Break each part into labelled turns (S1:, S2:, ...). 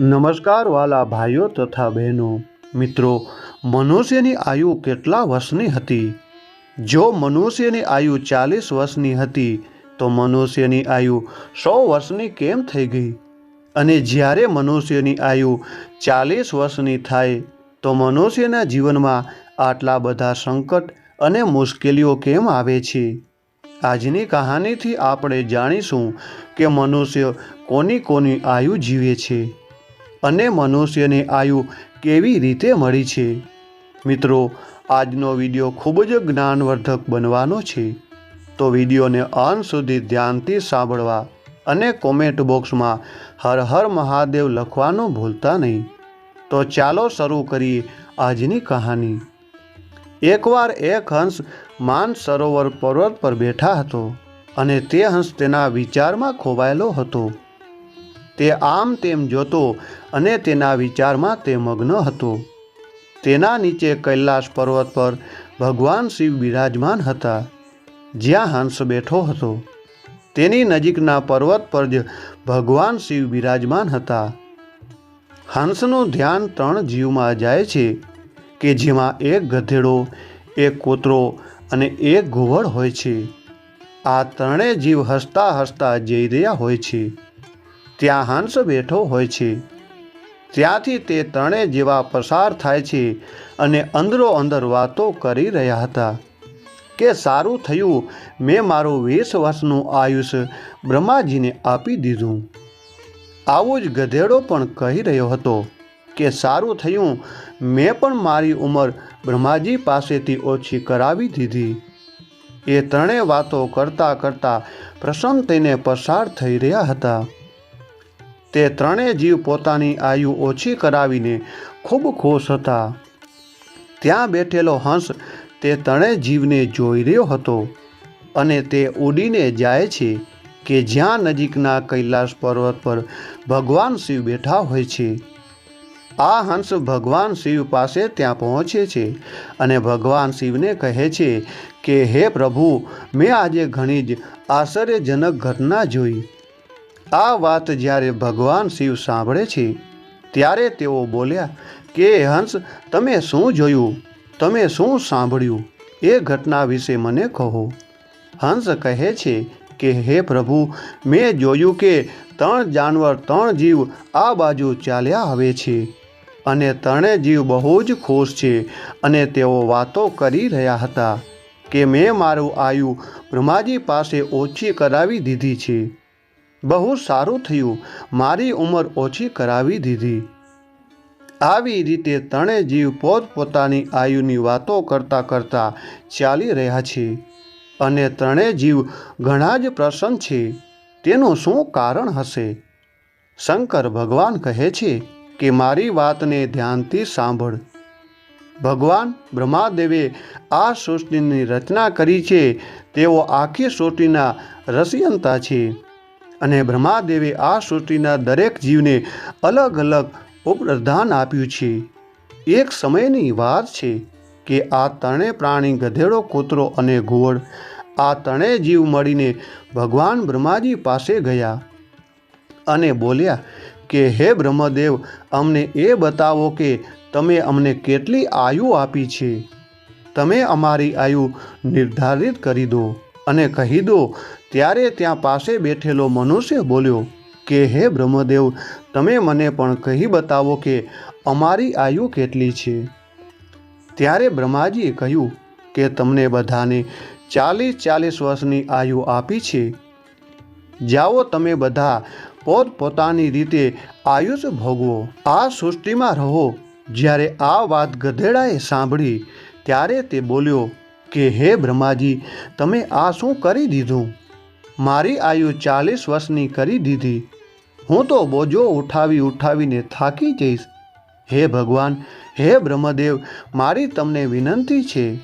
S1: નમસ્કાર વાલા ભાઈઓ તથા બહેનો. મિત્રો, મનુષ્યની આયુ કેટલા વર્ષની હતી? જો મનુષ્યની આયુ ચાલીસ વર્ષની હતી, તો મનુષ્યની આયુ સો વર્ષની કેમ થઈ ગઈ? અને જ્યારે મનુષ્યની આયુ ચાલીસ વર્ષની થાય, તો મનુષ્યના જીવનમાં આટલા બધા સંકટ અને મુશ્કેલીઓ કેમ આવે છે? આજની કહાનીથી આપણે જાણીશું કે મનુષ્ય કોની કોની આયુ જીવે છે. અને મનુષ્યને આયુ કેવી રીતે મળી છે? મિત્રો, આજનો વીડિયો ખૂબ જ જ્ઞાનવર્ધક બનવાનો છે. તો વિડીયોને અંત સુધી ધ્યાનથી સાંભળવા અને કોમેન્ટ બોક્સમાં હર હર મહાદેવ લખવાનું ભૂલતા નહીં. તો ચાલો શરૂ કરીએ આજની કહાની. એકવાર એક હંસ માન સરોવર પર્વત પર બેઠા હતો અને તે હંસ તેના વિચારમાં ખોવાયેલો હતો. તે આમ તેમ જોતો અને તેના વિચારમાં તે મગ્ન હતો. તેના નીચે કૈલાસ પર્વત પર ભગવાન શિવ બિરાજમાન હતા. જ્યાં હંસ બેઠો હતો. તેની નજીકના પર્વત પર જ ભગવાન શિવ બિરાજમાન હતા. હંસનું ધ્યાન ત્રણ જીવમાં જાય છે કે જેમાં એક ગધેડો, એક કૂતરો અને એક ઘુવડ હોય છે. આ ત્રણેય જીવ હસતા હસતા જઈ રહ્યા હોય છે. ત્યાં હંસ બેઠો હોય છે. ત્યાંથી તે ત્રણે જેવા પસાર થાય છે અને અંદરો અંદર વાતો કરી રહ્યા હતા. કે સારું થયું, મેં મારું વીસ વર્ષનું આયુષ્ય બ્રહ્માજીને આપી દીધું. આવું જ ગધેડો પણ કહી રહ્યો હતો કે સારું થયું, મેં પણ મારી ઉંમર બ્રહ્માજી પાસેથી ઓછી કરાવી દીધી. એ ત્રણેય વાતો કરતાં કરતાં પ્રસન્ન થઈને પસાર થઈ રહ્યા હતા. તે ત્રણેય જીવ પોતાની આયુ ઓછી કરાવીને ખૂબ ખુશ હતા. ત્યાં બેઠેલો હંસ તે ત્રણેય જીવને જોઈ રહ્યો હતો અને તે ઉડીને જાય છે કે જ્યાં નજીકના કૈલાસ પર્વત પર ભગવાન શિવ બેઠા હોય છે. આ હંસ ભગવાન શિવ પાસે ત્યાં પહોંચે છે અને ભગવાન શિવને કહે છે કે, હે પ્રભુ, મેં આજે ઘણી જ આશ્ચર્યજનક ઘટના જોઈ. આ વાત જ્યારે ભગવાન શિવ સાંભળે છે, ત્યારે તેઓ બોલ્યા, કે હંસ, તમે શું જોયું? તમે શું સાંભળ્યું? એ ઘટના વિશે મને કહો. હંસ કહે છે કે, હે પ્રભુ, મેં જોયું કે ત્રણ જાનવર, ત્રણ જીવ આ બાજુ ચાલ્યા આવે છે અને ત્રણેય જીવ બહુ જ ખુશ છે અને તેઓ વાતો કરી રહ્યા હતા કે મેં મારું આયુ બ્રહ્માજી પાસે ઓછી કરાવી દીધી છે. બહુ સારું થયું. મારી ઉંમર ઓછી કરાવી દીધી. આવી રીતે ત્રણેય જીવ પોતપોતાની આયુની વાતો કરતાં કરતાં ચાલી રહ્યા છે. અને ત્રણેય જીવ ઘણા જ પ્રસન્ન છે. તેનું શું કારણ હશે? શંકર ભગવાન કહે છે કે મારી વાતને ધ્યાનથી સાંભળ. ભગવાન બ્રહ્માદેવે આ સૃષ્ટિની રચના કરી છે. તેઓ આખી સૃષ્ટિના રસિયંતા છે. અને બ્રહ્માદેવે આ સૃષ્ટિના દરેક જીવને અલગ અલગ ઉપપ્રધાન આપ્યું છે. એક સમયની વાત છે કે આ ત્રણેય પ્રાણી ગધેડો, કૂતરો અને ઘુવડ આ ત્રણેય જીવ મળીને ભગવાન બ્રહ્માજી પાસે ગયા અને બોલ્યા કે, હે બ્રહ્મદેવ, અમને એ બતાવો કે તમે અમને કેટલી આયુ આપી છે. તમે અમારી આયુ નિર્ધારિત કરી દો. અને કહી દો, ત્યારે ત્યાં પાસે બેઠેલો મનુષ્ય બોલ્યો, કે હે બ્રહ્મદેવ, તમે મને પણ કહી બતાવો કે અમારી આયુ કેટલી છે? ત્યારે બ્રહ્માજીએ કહ્યું, કે તમને બધાને ચાલીસ ચાલીસ વર્ષની આયુ આપી છે. જાઓ તમે બધા પોતપોતાની રીતે આયુષ ભોગવો. આ સૃષ્ટિમાં રહો. જ્યારે આ વાત ગધેડાએ સાંભળી, ત્યારે તે બોલ્યો કે, હે બ્રહ્માજી, તમે આ શું કરી દીધું? મારી આયુ ચાલીસ વર્ષની કરી દીધી. હું તો બોજો ઉઠાવી ઉઠાવીને થાકી જઈશ. હે ભગવાન, હે બ્રહ્મદેવ, મારી તમને વિનંતી છે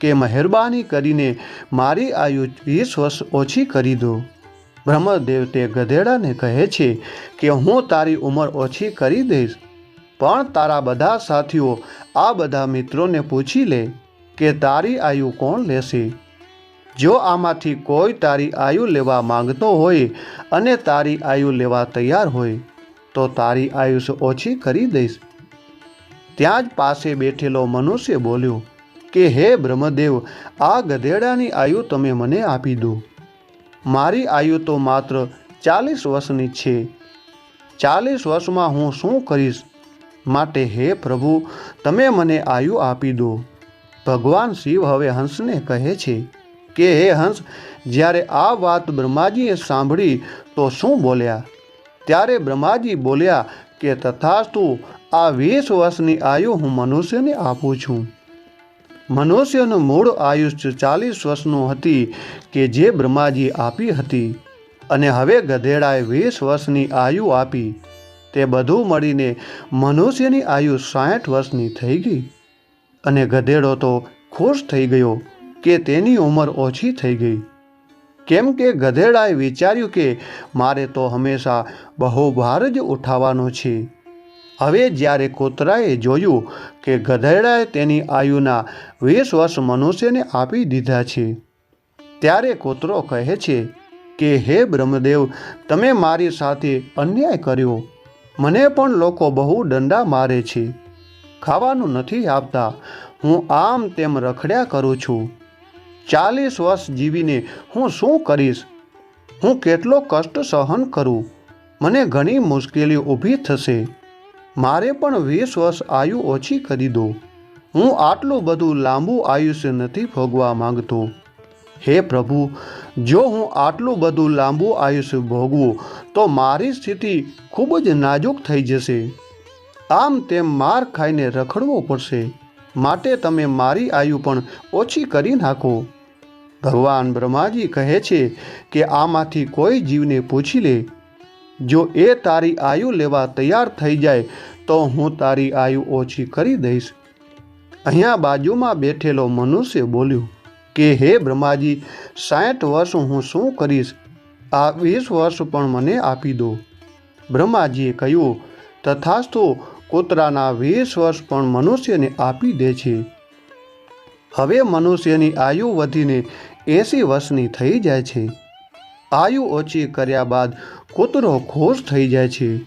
S1: કે મહેરબાની કરીને મારી આયુ વીસ વર્ષ ઓછી કરી દો. બ્રહ્મદેવ તે ગધેડાને કહે છે કે, હું તારી ઉંમર ઓછી કરી દઈશ. પણ તારા બધા સાથીઓ આ બધા મિત્રોને પૂછી લે. કે તારી આયુ કોણ લેશે? જો આમાંથી કોઈ તારી આયુ લેવા માંગતો હોય અને તારી આયુ લેવા તૈયાર હોય, તો તારી આયુષ ઓછી કરી દઈશ. ત્યાં જ પાસે બેઠેલો મનુષ્ય બોલ્યો, કે હે બ્રહ્મદેવ, આ ગધેડાની આયુ તમે મને આપી દો. મારી આયુ તો માત્ર ચાલીસ વર્ષની છે. ચાલીસ વર્ષમાં હું શું કરીશ? માટે હે પ્રભુ, તમે મને આયુ આપી દો. ભગવાન શિવ હવે હંસને કહે છે કે, હે હંસ, જ્યારે આ વાત બ્રહ્માજીએ સાંભળી, તો શું બોલ્યા? ત્યારે બ્રહ્માજી બોલ્યા કે, તથાસ્તુ, આ વીસ વર્ષની આયુ હું મનુષ્યને આપું છું. મનુષ્યનું મૂળ આયુષ્ય ચાલીસ વર્ષનું હતી કે જે બ્રહ્માજી આપી હતી. અને હવે ગધેડાએ વીસ વર્ષની આયુ આપી. તે બધું મળીને મનુષ્યની આયુ સાઠ વર્ષની થઈ ગઈ. અને ગધેડો તો ખુશ થઈ ગયો કે તેની ઉંમર ઓછી થઈ ગઈ. કેમ કે ગધેડાએ વિચાર્યું કે મારે તો હંમેશા બહુ ભાર જ ઉઠાવવાનો છે. હવે જ્યારે કૂતરાએ જોયું કે ગધેડાએ તેની આયુના વીસ વર્ષ મનુષ્યને આપી દીધા છે, ત્યારે કૂતરો કહે છે કે, હે બ્રહ્મદેવ, તમે મારી સાથે અન્યાય કર્યો. મને પણ લોકો બહુ દંડા મારે છે. ખાવાનું નથી આપતા. હું આમ તેમ રખડ્યા કરું છું. ચાલીસ વર્ષ જીવીને હું શું કરીશ? હું કેટલો કષ્ટ સહન કરું? મને ઘણી મુશ્કેલી ઊભી થશે. મારે પણ વીસ વર્ષ આયુ ઓછી કરી દો. હું આટલું બધું લાંબુ આયુષ્ય નથી ભોગવા માંગતો. હે પ્રભુ, જો હું આટલું બધું લાંબુ આયુષ્ય ભોગવું, તો મારી સ્થિતિ ખૂબ જ નાજુક થઈ જશે. આમ તેમ માર ખાઈને રખડવો પડશે. માટે તમે મારી આયુ પણ ઓછી કરી નાખો. ભગવાન બ્રહ્માજી કહે છે કે આમાંથી કોઈ જીવને પૂછી લે. જો એ તારી આયુ લેવા તૈયાર થઈ જાય, તો હું તારી આયુ ઓછી કરી દઈશ. અહીંયા બાજુમાં બેઠેલો મનુષ્ય બોલ્યો, કે હે બ્રહ્માજી, સાઠ વર્ષ હું શું કરીશ? આ વીસ વર્ષ પણ મને આપી દો. બ્રહ્માજીએ કહ્યું, તથાસ્તુ કૂતરાના વીસ વર્ષ પણ મનુષ્યને આપી દે છે. હવે મનુષ્યની આયુ વધીને એંસી વર્ષની થઈ જાય છે. આયુ ઓછી કર્યા બાદ કૂતરો ખુશ થઈ જાય છે.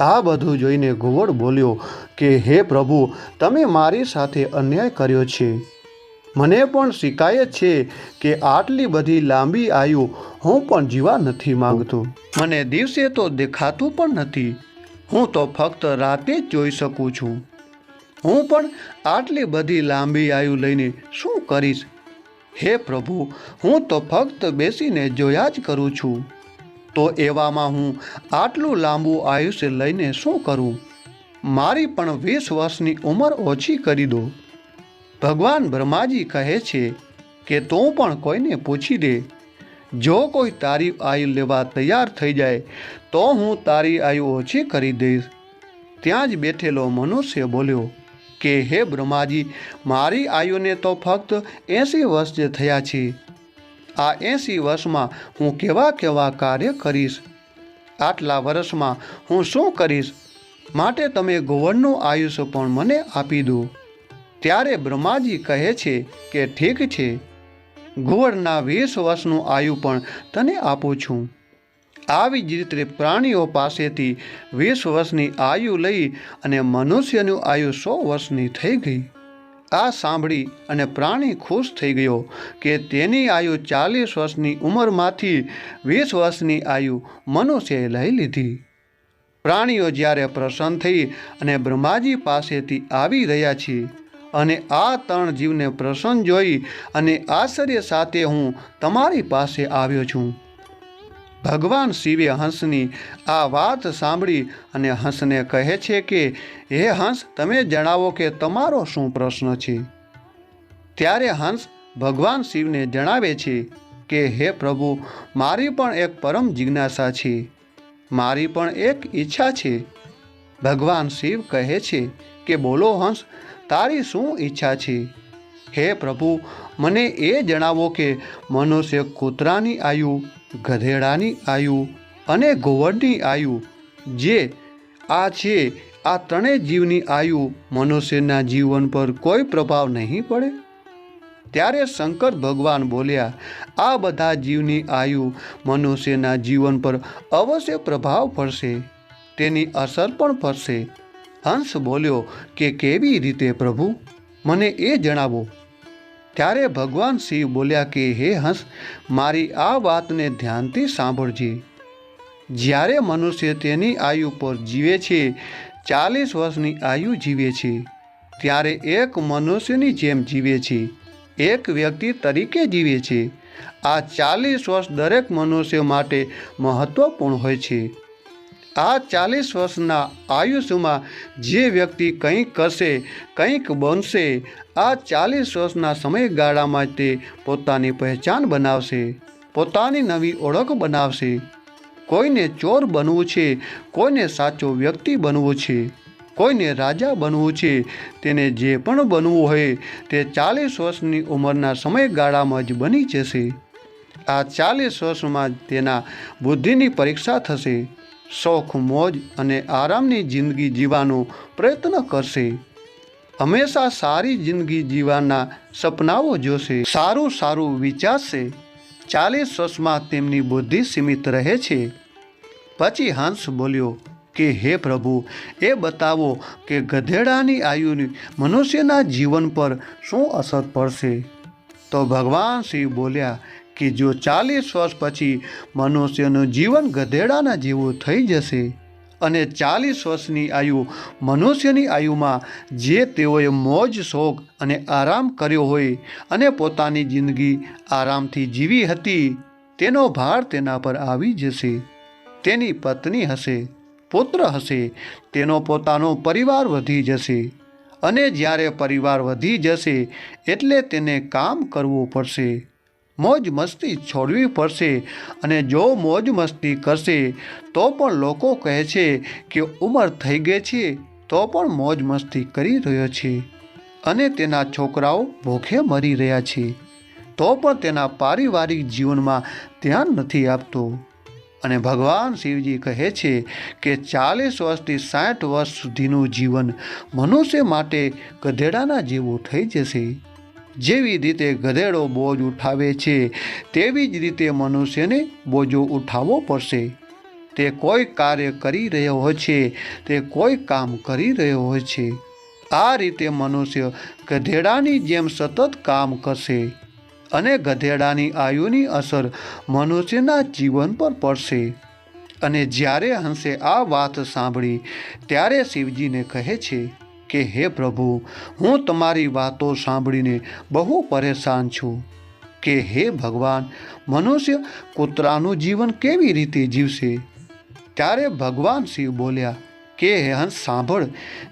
S1: આ બધું જોઈને ઘુવડ બોલ્યો કે, હે પ્રભુ, તમે મારી સાથે અન્યાય કર્યો છે. મને પણ શિકાયત છે કે આટલી બધી લાંબી આયુ હું પણ જીવા નથી માંગતો. મને દિવસે તો દેખાતું પણ નથી. હું તો ફક્ત રાતે જ જોઈ શકું છું. હું પણ આટલી બધી લાંબી આયુ લઈને શું કરીશ? હે પ્રભુ, હું તો ફક્ત બેસીને જોયા જ કરું છું. તો એવામાં હું આટલું લાંબુ આયુષ્ય લઈને શું કરું? મારી પણ વીસ વર્ષની ઉંમર ઓછી કરી દો. ભગવાન બ્રહ્માજી કહે છે કે તું પણ કોઈને પૂછી દે. જો કોઈ તારી આયુ લેવા તૈયાર થઈ જાય તો હું તારી આયુ ઓછી કરી દઈશ. ત્યાં જ બેઠેલો મનુષ્ય બોલ્યો, કે હે બ્રહ્માજી, મારી આયુને તો ફક્ત એંસી વર્ષ જ થયા છે. આ એંસી વર્ષમાં હું કેવા કેવા કાર્ય કરીશ? આટલા વર્ષમાં હું શું કરીશ? માટે તમે ગોવર્ણનું આયુષ્ય પણ મને આપી દો. ત્યારે બ્રહ્માજી કહે છે કે ઠીક છે. ઘુવડના વીસ વર્ષનું આયુ પણ તને આપું છું. આવી જ રીતે પ્રાણીઓ પાસેથી વીસ વર્ષની આયુ લઈ અને મનુષ્યનું આયુ સો વર્ષની થઈ ગઈ. આ સાંભળી અને પ્રાણી ખુશ થઈ ગયો કે તેની આયુ ચાલીસ વર્ષની ઉંમરમાંથી વીસ વર્ષની આયુ મનુષ્યએ લઈ લીધી. પ્રાણીઓ જ્યારે પ્રસન્ન થઈ અને બ્રહ્માજી પાસેથી આવી રહ્યા છે અને આ ત્રણ જીવને પ્રસન્ન જોઈ અને આશ્ચર્ય સાથે હું તમારી પાસે આવ્યો છું. ભગવાન શિવે હંસની આ વાત સાંભળી અને હંસને કહે છે કે, હે હંસ, તમે જણાવો કે તમારો શું પ્રશ્ન છે? ત્યારે હંસ ભગવાન શિવને જણાવે છે કે, હે પ્રભુ, મારી પણ એક પરમ જિજ્ઞાસા છે. મારી પણ એક ઈચ્છા છે. ભગવાન શિવ કહે છે કે, બોલો હંસ, તારી શું ઈચ્છા છે? હે પ્રભુ, મને એ જણાવો કે, મનુષ્ય કૂતરાની આયુ ગધેડાની આયુ અને ઘોવડની આયુ, જે આ છે, આ ત્રણેય જીવની આયુ મનુષ્યના જીવન પર કોઈ પ્રભાવ નહીં પડે? ત્યારે શંકર ભગવાન બોલ્યા, આ બધા જીવની આયુ મનુષ્યના જીવન પર અવશ્ય પ્રભાવ પડશે, તેની અસર પણ પડશે. હંસ બોલ્યો કે કેવી રીતે પ્રભુ? મને એ જણાવો. ત્યારે ભગવાન શિવ બોલ્યા કે, હે હંસ, મારી આ વાતને ધ્યાનથી સાંભળજે. જ્યારે મનુષ્ય તેની આયુ પર જીવે છે, ચાલીસ વર્ષની આયુ જીવે છે, ત્યારે એક મનુષ્યની જેમ જીવે છે, એક વ્યક્તિ તરીકે જીવે છે. આ ચાલીસ વર્ષ દરેક મનુષ્ય માટે મહત્વપૂર્ણ હોય છે. આ ચાલીસ વર્ષના આયુષ્યમાં જે વ્યક્તિ કંઈક કરશે, કંઈક બનશે, આ ચાલીસ વર્ષના સમયગાળામાં તે પોતાની પહેચાન બનાવશે, પોતાની નવી ઓળખ બનાવશે. કોઈને ચોર બનવું છે, કોઈને સાચો વ્યક્તિ બનવું છે, કોઈને રાજા બનવું છે, તેને જે પણ બનવું હોય તે ચાલીસ વર્ષની ઉંમરના સમયગાળામાં જ બની જશે. આ ચાલીસ વર્ષમાં તેના બુદ્ધિની પરીક્ષા થશે. શોખ, મોજ અને આરામની જિંદગી જીવવાનો પ્રયત્ન કરશે. હંમેશા સારી જિંદગી જીવવાના સપનાઓ જોશે. સારું સારું વિચારશે. ચાલીસ વર્ષમાં તેમની બુદ્ધિ સીમિત રહે છે. પછી હંસ બોલ્યો કે, હે પ્રભુ, એ બતાવો કે ગધેડાની આયુની મનુષ્યના જીવન પર શું અસર પડશે? તો ભગવાન શિવ બોલ્યા કે જો ચાલીસ વર્ષ પછી મનુષ્યનું જીવન ગધેડાના જેવું થઈ જશે અને ચાલીસ વર્ષની આયુ મનુષ્યની આયુમાં જે તેઓએ મોજ શોખ અને આરામ કર્યો હોય અને પોતાની જિંદગી આરામથી જીવી હતી, તેનો ભાર તેના પર આવી જશે. તેની પત્ની હશે, પુત્ર હશે, તેનો પોતાનો પરિવાર વધી જશે. અને જ્યારે પરિવાર વધી જશે, એટલે તેને કામ કરવું પડશે. મોજ મસ્તી છોડવી પડશે અને જો મોજ મસ્તી કરશે, તો પણ લોકો કહે છે કે ઉંમર થઈ ગઈ છે, તો પણ મોજ મસ્તી કરી રહ્યો છે. અને તેના છોકરાઓ ભૂખે મરી રહ્યા છે. તો પણ તેના પારિવારિક જીવનમાં ધ્યાન નથી આપતો. અને ભગવાન શિવજી કહે છે કે ચાલીસ વર્ષથી સાઠ વર્ષ સુધીનું જીવન મનુષ્ય માટે ગધેડાના જેવું થઈ જશે. જેવી રીતે ગધેડો બોજ ઉઠાવે છે, તેવી જ રીતે મનુષ્યને બોજો ઉઠાવવો પડશે. તે કોઈ કાર્ય કરી રહ્યો હોય છે તે કોઈ કામ કરી રહ્યો હોય છે આ રીતે મનુષ્ય ગધેડાની જેમ સતત કામ કરશે અને ગધેડાની આયુની અસર મનુષ્યના જીવન પર પડશે. અને જ્યારે હંસે આ વાત સાંભળી, ત્યારે શિવજીને કહે છે કે, હે પ્રભુ, હું તમારી વાતો સાંભળીને બહુ પરેશાન છું કે, હે ભગવાન, મનુષ્ય કૂતરાનું જીવન કેવી રીતે જીવશે? ત્યારે ભગવાન શિવ બોલ્યા, કે હે હંસ, સાંભળ,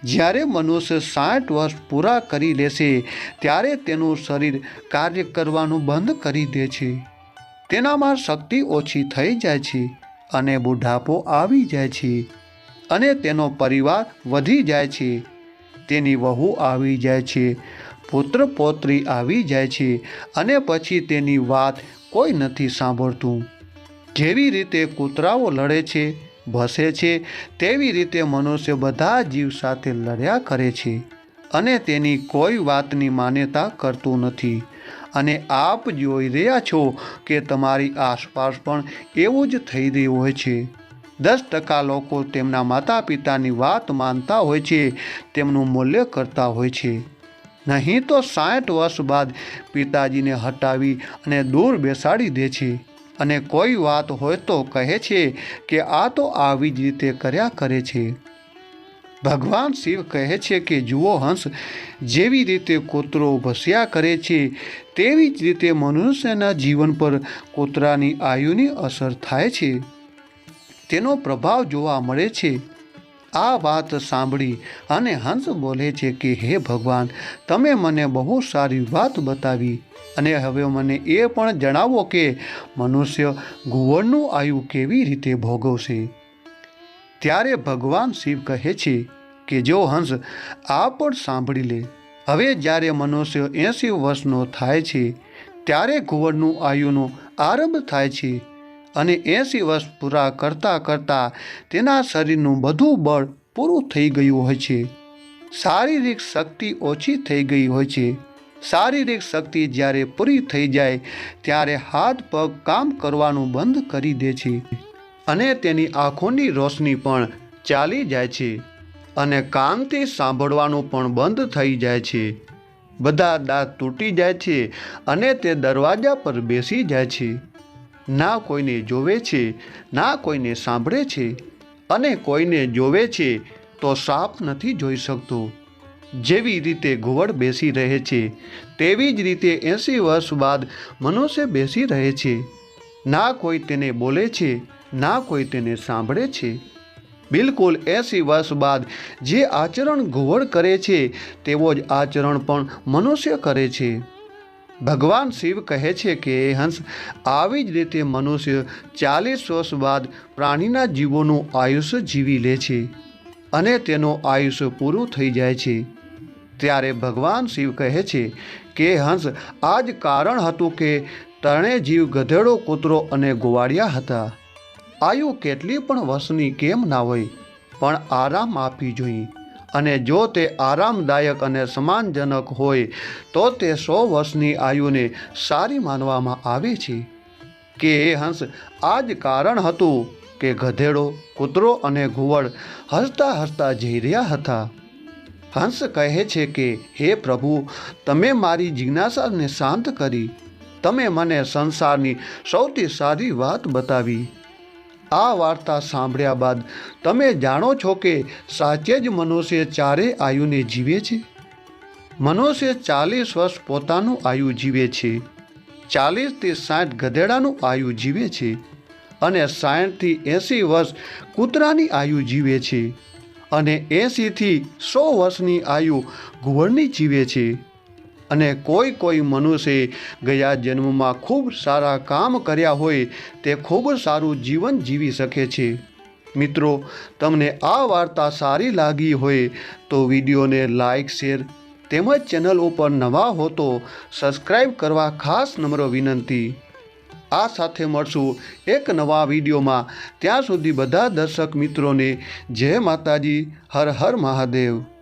S1: જ્યારે મનુષ્ય સાઠ વર્ષ પૂરા કરી લેશે, ત્યારે તેનું શરીર કાર્ય કરવાનું બંધ કરી દે છે. તેનામાં શક્તિ ઓછી થઈ જાય છે અને બુઢાપો આવી જાય છે અને તેનો પરિવાર વધી જાય છે. તેની વહુ આવી જાય છે, પુત્ર પૌત્રી આવી જાય છે અને પછી તેની વાત કોઈ નથી સાંભળતું. જેવી રીતે કૂતરાઓ લડે છે, ભસે છે, તેવી રીતે મનુષ્ય બધા જીવ સાથે લડ્યા કરે છે અને તેની કોઈ વાતની માન્યતા કરતું નથી. અને આપ જોઈ રહ્યા છો કે તમારી આસપાસ પણ એવું જ થઈ રહ્યું હોય છે. દસ ટકા લોકો તેમના માતા પિતાની વાત માનતા હોય છે, તેમનું મૂલ્ય કરતા હોય છે. નહીં તો સાઠ વર્ષ બાદ પિતાજીને હટાવી અને દૂર બેસાડી દે છે. અને કોઈ વાત હોય તો કહે છે કે આ તો આવી જ રીતે કર્યા કરે છે. ભગવાન શિવ કહે છે કે, જુઓ હંસ, જેવી રીતે કૂતરો ભસ્યા કરે છે, તેવી જ રીતે મનુષ્યના જીવન પર કૂતરાની આયુની અસર થાય છે. તેનો પ્રભાવ જોવા મળે છે. આ વાત સાંભળી અને હંસ બોલે છે કે, હે ભગવાન, તમે મને બહુ સારી વાત બતાવી અને હવે મને એ પણ જણાવો કે મનુષ્ય ઘુવડનું આયુ કેવી રીતે ભોગવશે. ત્યારે ભગવાન શિવ કહે છે કે, જો હંસ આ પણ સાંભળી લે, હવે જ્યારે મનુષ્ય એંસી વર્ષનો થાય છે, ત્યારે ઘુવડનું આયુનો આરંભ થાય છે અને એંસી વર્ષ પૂરા કરતાં કરતાં તેના શરીરનું બધું બળ પૂરું થઈ ગયું હોય છે. શારીરિક શક્તિ ઓછી થઈ ગઈ હોય છે. શારીરિક શક્તિ જ્યારે પૂરી થઈ જાય, ત્યારે હાથ પગ કામ કરવાનું બંધ કરી દે છે અને તેની આંખોની રોશની પણ ચાલી જાય છે અને કાનથી સાંભળવાનું પણ બંધ થઈ જાય છે. બધા દાંત તૂટી જાય છે અને તે દરવાજા પર બેસી જાય છે. ના કોઈને જોવે છે, ના કોઈને સાંભળે છે અને કોઈને જોવે છે તો સાપ નથી જોઈ શકતો. જેવી રીતે ઘુવડ બેસી રહે છે, તેવી જ રીતે એંસી વર્ષ બાદ મનુષ્ય બેસી રહે છે. ના કોઈ તેને બોલે છે, ના કોઈ તેને સાંભળે છે. બિલકુલ એંસી વર્ષ બાદ જે આચરણ ઘુવડ કરે છે, તેવો જ આચરણ પણ મનુષ્ય કરે છે. ભગવાન શિવ કહે છે કે, હંસ, આવી જ રીતે મનુષ્ય ચાલીસ વર્ષ બાદ પ્રાણીના જીવોનું આયુષ્ય જીવી લે છે અને તેનું આયુષ્ય પૂરું થઈ જાય છે. ત્યારે ભગવાન શિવ કહે છે કે, હંસ, આ જ કારણ હતું કે ત્રણેય જીવ ગધેડો, કૂતરો અને ગોવાળિયા હતા. આયુ કેટલી પણ વર્ષની કેમ ના હોય, પણ આરામ આપવી જોઈએ. અને જો તે આરામદાયક અને સમાનજનક હોય, તો તે સો વર્ષની આયુને સારી માનવામાં આવે છે. કે એ હંસ આ જ કારણ હતું કે ગધેડો, કૂતરો અને ઘુવડ હસતા હસતા જઈ રહ્યા હતા. હંસ કહે છે કે, હે પ્રભુ, તમે મારી જિજ્ઞાસાને શાંત કરી. તમે મને સંસારની સૌથી સારી વાત બતાવી. આ વાર્તા સાંભળ્યા બાદ તમે જાણો છો કે સાચે જ મનુષ્ય ચારે આયુને જીવે છે? મનુષ્ય ચાલીસ વર્ષ પોતાનું આયુ જીવે છે ચાલીસથી સાઠ ગધેડાનું આયુ જીવે છે અને સાઠથી એંસી વર્ષ કૂતરાની આયુ જીવે છે અને એંસીથી સો વર્ષની આયુ ઘુવડની જીવે છે. અને કોઈ કોઈ મનુષ્ય ગયા જન્મમાં ખૂબ સારા કામ કર્યા હોય તે ખૂબ સારું જીવન જીવી શકે છે. મિત્રો, તમને આ વાર્તા સારી લાગી હોય તો વિડીયોને લાઈક, શેર તેમજ ચેનલ ઉપર નવા હો તો સબસ્ક્રાઈબ કરવા ખાસ નમ્ર વિનંતી. આ સાથે મળશું એક નવા વિડીયોમાં. ત્યાં સુધી બધા દર્શક મિત્રોને જય માતાજી, હર હર મહાદેવ.